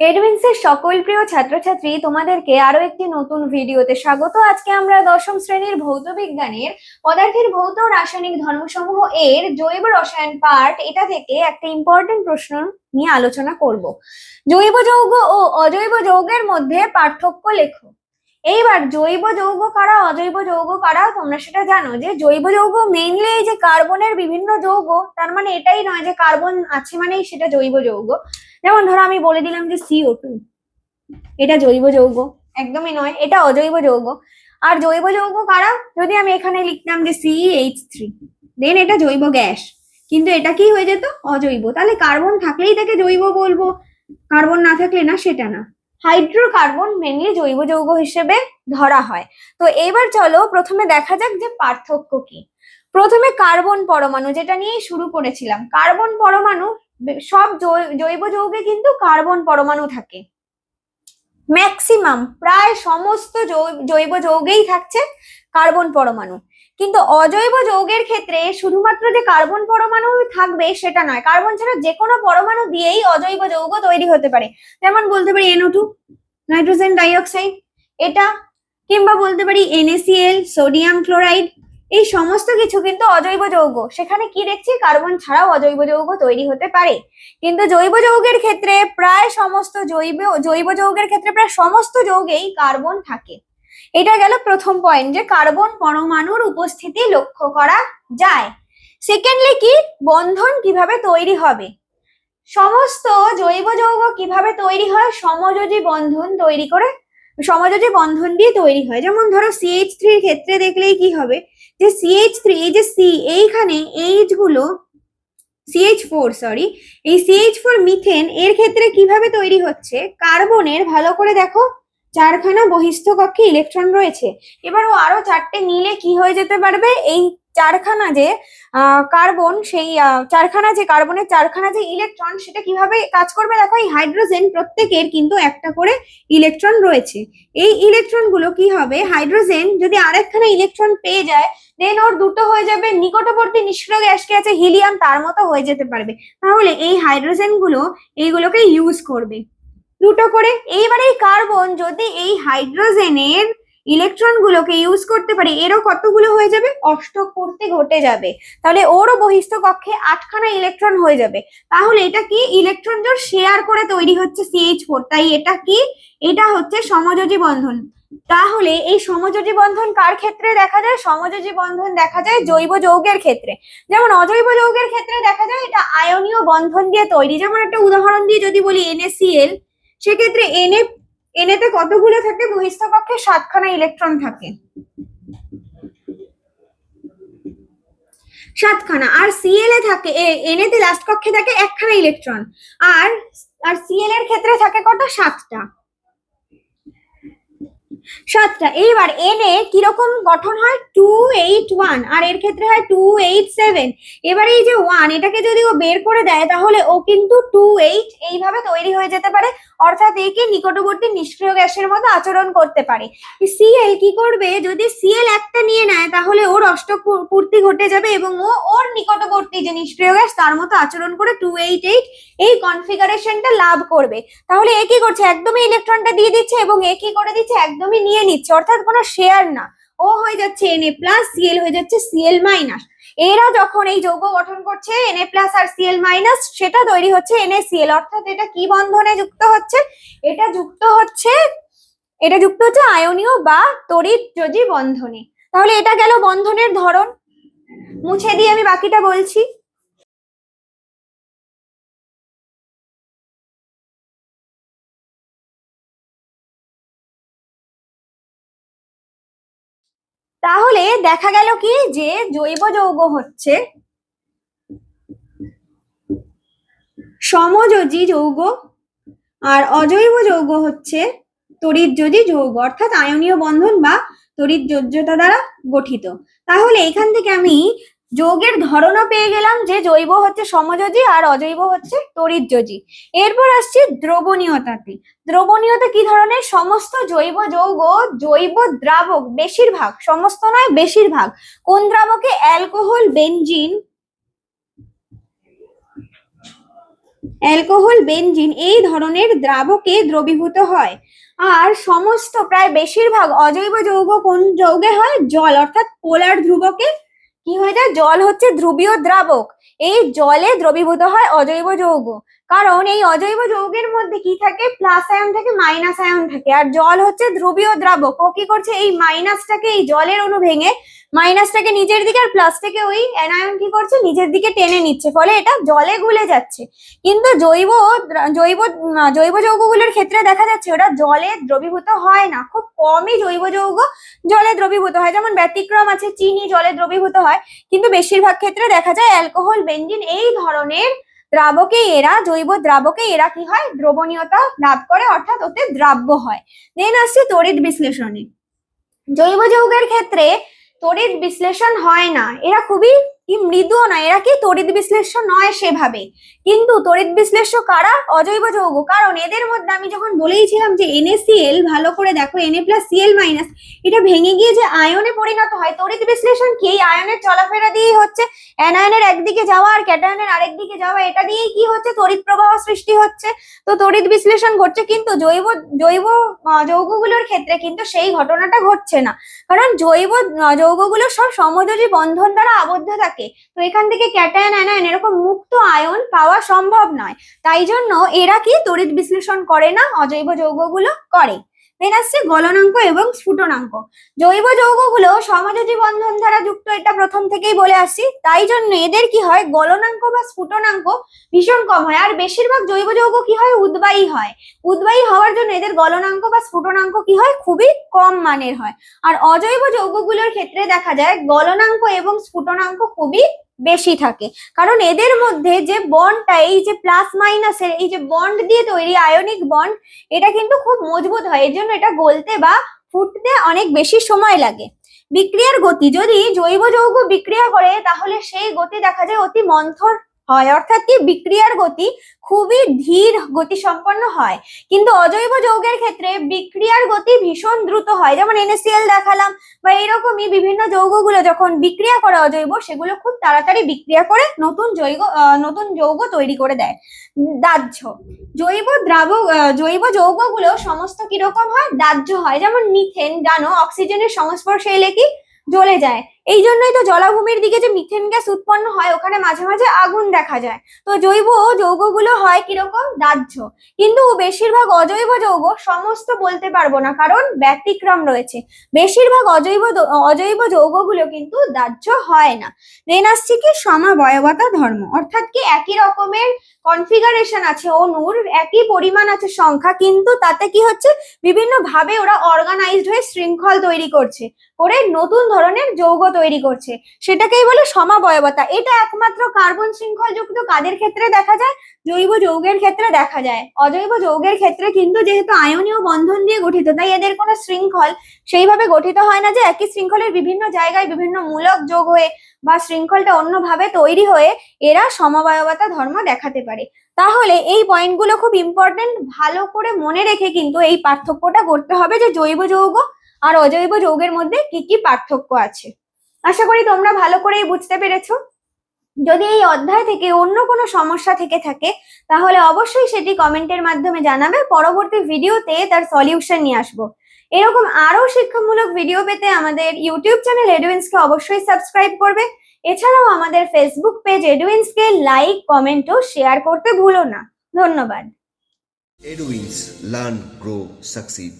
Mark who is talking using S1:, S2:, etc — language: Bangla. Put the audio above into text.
S1: এডভিন্সের সকল প্রিয় ছাত্রছাত্রী, তোমাদেরকে আরও একটি নতুন ভিডিওতে স্বাগত। আজকে আমরা দশম শ্রেণির ভৌত বিজ্ঞানের পদার্থের ভৌত রাসায়নিক ধর্মসমূহ এর জৈব রসায়ন পার্ট এটা থেকে একটা ইম্পর্টেন্ট প্রশ্ন নিয়ে আলোচনা করব। জৈব যৌগ ও অজৈব যৌগের মধ্যে পার্থক্য লেখো। এইবার জৈব যৌগ কারা, অজৈব যৌগ কারা, তোমরা সেটা জানো যে জৈব যৌগ মেইনলি এই যে কার্বনের বিভিন্ন যৌগ, তার মানে এটাই নয় যে কার্বন আছে মানেই সেটা জৈব যৌগ। যেমন ধরো আমি বলে দিলাম যে সিও টু এটা জৈব যৌগ, একদমই নয়, এটা অজৈব যৌগ। আর জৈব যৌগ কারা, যদি আমি এখানে লিখতাম যে সি এইচ থ্রি দেন এটা জৈব গ্যাস, কিন্তু এটা কি হয়ে যেত? অজৈব। তাহলে কার্বন থাকলেই তাকে জৈব বলব, কার্বন না থাকলে না, সেটা না। হাইড্রোকার্বন মেনলি জৈব যৌগ হিসেবে ধরা হয়। তো এবার চলো প্রথমে দেখা যাক যে পার্থক্য কি। প্রথমে কার্বন পরমাণু যেটা নিয়ে শুরু করেছিলাম। কার্বন পরমাণু সব জৈব যৌগে কিন্তু কার্বন পরমাণু থাকে। ম্যাক্সিমাম, প্রায় সমস্ত জৈব যৌগেই থাকছে। কার্বন পরমাণু। কিন্তু অজৈব যৌগের ক্ষেত্রে শুধুমাত্র যে কার্বন পরমাণু থাকবে সেটা নয়। কার্বন ছাড়া যে কোনো পরমাণু দিয়েই অজৈব যৌগ তৈরি হতে পারে। যেমন বলতে পারি এনও টু, নাইট্রোজেন ডাইঅক্সাইড, এটা, কিংবা বলতে পারি এনএসিএল সোডিয়াম ক্লোরাইড, এই সমস্ত কিছু কিন্তু অজৈব যৌগ। সেখানে কি দেখছি? কার্বন ছাড়াও অজৈব যৌগ তৈরি হতে পারে। কিন্তু জৈব যৌগের ক্ষেত্রে প্রায় সমস্ত জৈব জৈব যৌগের ক্ষেত্রে প্রায় সমস্ত যৌগেই কার্বন থাকে। এটা গেল প্রথম পয়েন্ট যে কার্বন পরমাণুর উপস্থিতি লক্ষ্য করা যায়। সেকেন্ডলি কি? বন্ধন কীভাবে তৈরি হবে? সমস্ত জৈব যৌগ কীভাবে তৈরি হয়? সমযোজী বন্ধন তৈরি করে, সমযোজী বন্ধন দিয়ে তৈরি হয়। যেমন ধরো সিএইচ থ্রির ক্ষেত্রে দেখলেই কি হবে? যে সিএইচ থ্রি এই যে সি এইখানে এইচগুলো সিএইচ ফোর সরি এই সিএইচ ফোর মিথেন এর ক্ষেত্রে কীভাবে তৈরি হচ্ছে? কার্বনের ভালো করে দেখো। চারখানা বহিস্থ কক্ষে ইলেকট্রন রয়েছে। এবার ও আরও চারটে নিলে কি হয়ে যেতে পারবে? এই চারখানা যে কার্বন সেই চারখানা যে কার্বনের চারখানা যে ইলেকট্রন সেটা কীভাবে কাজ করবে? দেখো, এই হাইড্রোজেন প্রত্যেকের কিন্তু একটা করে ইলেকট্রন রয়েছে। এই ইলেকট্রনগুলো কি হবে? হাইড্রোজেন যদি আরেকখানা ইলেকট্রন পেয়ে যায় দেন ওর দুটো হয়ে যাবে, নিকটবর্তী নিষ্ক্রিয় গ্যাসকে আছে হিলিয়াম তার মতো হয়ে যেতে পারবে। তাহলে এই হাইড্রোজেনগুলো, এইগুলোকে ইউজ করবে। দুটো করে। এইবার এই কার্বন যদি এই হাইড্রোজেনের ইলেকট্রন গুলোকে ইউজ করতে পারে, এরও কতগুলো হয়ে যাবে? অষ্টপূর্তি ঘটে যাবে। তাহলে ওরও বহিস্থ কক্ষে আটখানা ইলেকট্রন হয়ে যাবে। তাহলে এটা কি ইলেকট্রন জোর শেয়ার করে তৈরি হচ্ছে সিএইচ ফোর তাই এটা কি? এটা হচ্ছে সমযোজী বন্ধন। তাহলে এই সমযোজী বন্ধন কার ক্ষেত্রে দেখা যায়? সমযোজী বন্ধন দেখা যায় জৈব যৌগের ক্ষেত্রে। যেমন অজৈব যৌগের ক্ষেত্রে দেখা যায় এটা আয়নীয় বন্ধন দিয়ে তৈরি। যেমন একটা উদাহরণ দিয়ে যদি বলি NaCl সেক্ষেত্রে এনে এনেতে কতগুলো থাকে? বহিস্থ কক্ষে সাতখানা ইলেকট্রন থাকে। সাতখানা। আর সিএল এ থাকে এনেতে লাস্ট কক্ষে থাকে একখানা ইলেকট্রন আর আর সিএল এর ক্ষেত্রে থাকে কত সাতটা। সাতটা। এইবার এন এনে কীরকম গঠন হয়? টু এইট ওয়ান আর এর ক্ষেত্রে হয় টু এইট সেভেন এবার এই যে ওয়ান এটাকে যদি ও বের করে দেয়, তাহলে ও কিন্তু টু এইট এইভাবে তৈরি হয়ে যেতে পারে। অর্থাৎ একে নিকটবর্তী নিষ্ক্রিয় গ্যাসের মতো আচরণ করতে পারে। সিএল কি করবে? যদি সিএল একটা নিয়ে নেয়, তাহলে ওর অষ্ট পূ- পূর্তি ঘটে যাবে এবং ও ওর নিকটবর্তী যে নিষ্ক্রিয় গ্যাস, তার মতো আচরণ করে টু এইট এইট এই কনফিগারেশনটা লাভ করবে। তাহলে এ কি করছে? একদমই ইলেকট্রনটা দিয়ে দিচ্ছে এবং এ কি করে দিচ্ছে? একদমই নিয়ে নিচ্ছে, অর্থাৎ কোনো শেয়ার না। ও হয়ে যাচ্ছে এনএ প্লাস সিএল হয়ে যাচ্ছে সিএল মাইনাস এরা যখন এই যৌগ গঠন করছে এনএ প্লাস আর সিএল মাইনাস সেটা তৈরি হচ্ছে এনএসিএল অর্থাৎ এটা কি বন্ধনে যুক্ত হচ্ছে? এটা যুক্ত হচ্ছে, এটা যুক্ত হচ্ছে আয়নীয় বা তড়িৎযোজী বন্ধনে। তাহলে এটা গেল বন্ধনের ধরন। মুছে দিয়ে আমি বাকিটা বলছি। তাহলে দেখা গেল কি যে জৈব যৌগ হচ্ছে সমযোজী যৌগ আর অজৈব যৌগ হচ্ছে তড়িৎযোজী যৌগ, অর্থাৎ আয়নীয় বন্ধন বা তড়িৎযোজ্যতা দ্বারা গঠিত। তাহলে এখান থেকে আমি যৌগের ধরনও পেয়ে গেলাম যে জৈব হচ্ছে সমযোজী আর অজৈব হচ্ছে তড়িৎযোজী এরপর আসছে দ্রবণীয়তাতে। দ্রবণীয়তা কি ধরনের? সমস্ত জৈব যৌগ, জৈব দ্রাবক বেশিরভাগ, সমস্ত নয়, বেশিরভাগ। কোন দ্রাবকে? Alcohol, benzene. অ্যালকোহল, বেনজিন এই ধরনের দ্রাবকে দ্রবীভূত হয়। আর সমস্ত প্রায় বেশিরভাগ অজৈব যৌগ কোন যৌগে হয়? জল, অর্থাৎ পোলার ধ্রুবকে কি হয়ে যায় জল হচ্ছে ধ্রুবীয় দ্রাবক। এই জলে দ্রবীভূত হয় অজৈব যৌগ। কারণ এই অজৈব যৌগের মধ্যে কি থাকে? প্লাস আয়ন থাকে মাইনাস আয়ন থাকে। আর জল হচ্ছে ধ্রুবীয় দ্রাবক। ও কি করছে? এই মাইনাসটাকে এই জলের অণু ভেঙে মাইনাসটাকে নিজের দিকে আর প্লাসটাকে ওই অ্যানায়ন কি করছে? নিজের দিকে টেনে নিচ্ছে। ফলে এটা জলে গুলে যাচ্ছে। কিন্তু জৈব জৈব জৈব যৌগগুলোর ক্ষেত্রে দেখা যাচ্ছে ওটা জলে দ্রবীভূত হয় না। খুব কমই জৈব যৌগ জলে দ্রবীভূত হয়। যেমন ব্যতিক্রম আছে, চিনি জলে দ্রবীভূত হয়। কিন্তু বেশিরভাগ ক্ষেত্রে দেখা যায় অ্যালকোহল, বেঞ্জিন এই ধরনের দ্রাবকে এরা, জৈব দ্রাবকে এরা কি হয়? দ্রবণীয়তা লাভ করে, অর্থাৎ ওতে দ্রাব্য হয়। দেন আসছে তড়িৎ বিশ্লেষণে। জৈব যৌগের ক্ষেত্রে তড়িৎ বিশ্লেষণ হয় না। এরা খুবই কি মৃদু না, এরা কি তড়িৎ বিশ্লেষ্য নয় সেভাবে। কিন্তু তড়িৎ বিশ্লেষ্য কারা? অজৈব যৌগ। কারণ এদের মধ্যে আমি যখন বলেইছিলাম যে NaCl ভালো করে দেখো, Na প্লাস সিএল মাইনাস এটা ভেঙে গিয়ে যে আয়নে পরিণত হয়, তড়িৎ বিশ্লেষণ কি? আয়নের চলাফেরা দিয়েই হচ্ছে অ্যানায়নের একদিকে যাওয়া আর ক্যাটায়নের আরেকদিকে যাওয়া, এটা দিয়েই কি হচ্ছে? তড়িৎ প্রবাহ সৃষ্টি হচ্ছে। তো তড়িৎ বিশ্লেষণ ঘটছে কিন্তু জৈব জৈব যৌগগুলোর ক্ষেত্রে কিন্তু সেই ঘটনাটা ঘটছে না। কারণ জৈব যৌগগুলো সব সমযোজী বন্ধন দ্বারা আবদ্ধ থাকে। তো এখান থেকে ক্যাটায়ন, অ্যানায়ন এরকম মুক্ত আয়ন পাওয়া সম্ভব নয়। তাই জন্য এরা কি তড়িৎ বিশ্লেষণ করে না? অজৈব যৌগগুলো করে। দেন আসছে গলনাঙ্ক এবং স্ফুটনাঙ্ক। জৈব যৌগগুলো সমযোজী বন্ধন দ্বারা যুক্ত এটা প্রথম থেকেই বলে আসছি। তাই জন্য এদের কি হয়? গলনাঙ্ক বা স্ফুটনাঙ্ক ভীষণ কম হয়। আর বেশিরভাগ জৈব যৌগ কি হয়? উদ্বায়ী হয়। উদ্বায়ী হওয়ার জন্য এদের গলনাঙ্ক বা স্ফুটনাঙ্ক কি হয়? খুবই কম মানের হয়। আর অজৈব যৌগগুলোর ক্ষেত্রে দেখা যায় গলনাঙ্ক এবং স্ফুটনাঙ্ক খুবই বেশি থাকে। কারণ এদের মধ্যে যে বন্ডটা এই যে প্লাস মাইনাসের এই যে বন্ড দিয়ে তৈরি আয়নিক বন্ড এটা কিন্তু খুব মজবুত হয়। এর জন্য এটা গলতে বা ফুটতে অনেক বেশি সময় লাগে। বিক্রিয়ার গতি, যদি জৈব যৌগ বিক্রিয়া করে, তাহলে সেই গতি দেখা যায় অতি মন্থর হয়। অর্থাৎ কি বিক্রিয়ার গতি খুবই ধীর গতি সম্পন্ন হয়। কিন্তু অজৈব যৌগের ক্ষেত্রে বিক্রিয়ার গতি ভীষণ দ্রুত হয়। যেমন NaCl দেখালাম বা এরকমই বিভিন্ন যৌগগুলো যখন বিক্রিয়া করে অজৈব সেগুলো খুব তাড়াতাড়ি বিক্রিয়া করে নতুন জৈব নতুন যৌগ তৈরি করে দেয়। দাহ্য। জৈব দ্রাবক আহ, জৈব যৌগগুলো সমস্ত কীরকম হয়? দাহ্য হয়। যেমন মিথেন জানো অক্সিজেনের সংস্পর্শে এলে কি? জ্বলে যায়। এই জন্যই তো জলাভূমির দিকে যে মিথেন গ্যাস উৎপন্ন হয়, ওখানে মাঝে মাঝে আগুন দেখা যায়। তো জৈব যৌগগুলো হয় কীরকম? দাহ্য। কিন্তু বেশিরভাগ অজৈব যৌগ সমস্ত বলতে পারব না, কারণ ব্যতিক্রম রয়েছে। বেশিরভাগ অজৈব অজৈব যৌগগুলো কিন্তু দাহ্য হয় না। দেন আসছে কি সমাবয়বতা ধর্ম। অর্থাৎ কি একই রকমের কনফিগারেশন আছে অনুর একই পরিমাণ আছে সংখ্যা, কিন্তু তাতে কি হচ্ছে? বিভিন্ন ভাবে ওরা অর্গানাইজড হয়ে শৃঙ্খল তৈরি করছে। করে নতুন ধরনের যৌগ তৈরি করছে। সেটাকেই বলে সমাবয়বতা। এটা একমাত্র কার্বন শৃঙ্খল যুক্ত কাদের ক্ষেত্রে দেখা যায়? জৈব যৌগের ক্ষেত্রে দেখা যায়। অজৈব যৌগের ক্ষেত্রে কিন্তু যেহেতু আয়নীয় বন্ধন দিয়ে গঠিত, তাই এদের কোনো শৃঙ্খল সেইভাবে গঠিত হয় না যে একই শৃঙ্খলের বিভিন্ন জায়গায় বিভিন্ন মূলক যোগ হয়ে বা শৃঙ্খলটা অন্যভাবে তৈরি হয়ে এরা সমবায়বতা ধর্ম দেখাতে পারে। তাহলে এই পয়েন্টগুলো খুব ইম্পর্টেন্ট ভালো করে মনে রেখে কিন্তু এই পার্থক্যটা করতে হবে যে জৈব যৌগ আর অজৈব যৌগের মধ্যে কি কি পার্থক্য আছে। আশা করি তোমরা ভালো করেই বুঝতে পেরেছ। যদি এই অধ্যায় থেকে অন্য কোনো সমস্যা থেকে থাকে তাহলে অবশ্যই সেটি কমেন্টের মাধ্যমে জানাবে। পরবর্তী ভিডিওতে তার সলিউশন নিয়ে আসব। এরকম আরও শিক্ষামূলক ভিডিও পেতে আমাদের ইউটিউব চ্যানেল এডুইন্সকে অবশ্যই সাবস্ক্রাইব করবে। এছাড়াও আমাদের ফেসবুক পেজ এডুইন্সকে লাইক কমেন্ট ও শেয়ার করতে ভুলো না। ধন্যবাদ।
S2: Edwins Learn, Grow, Succeed.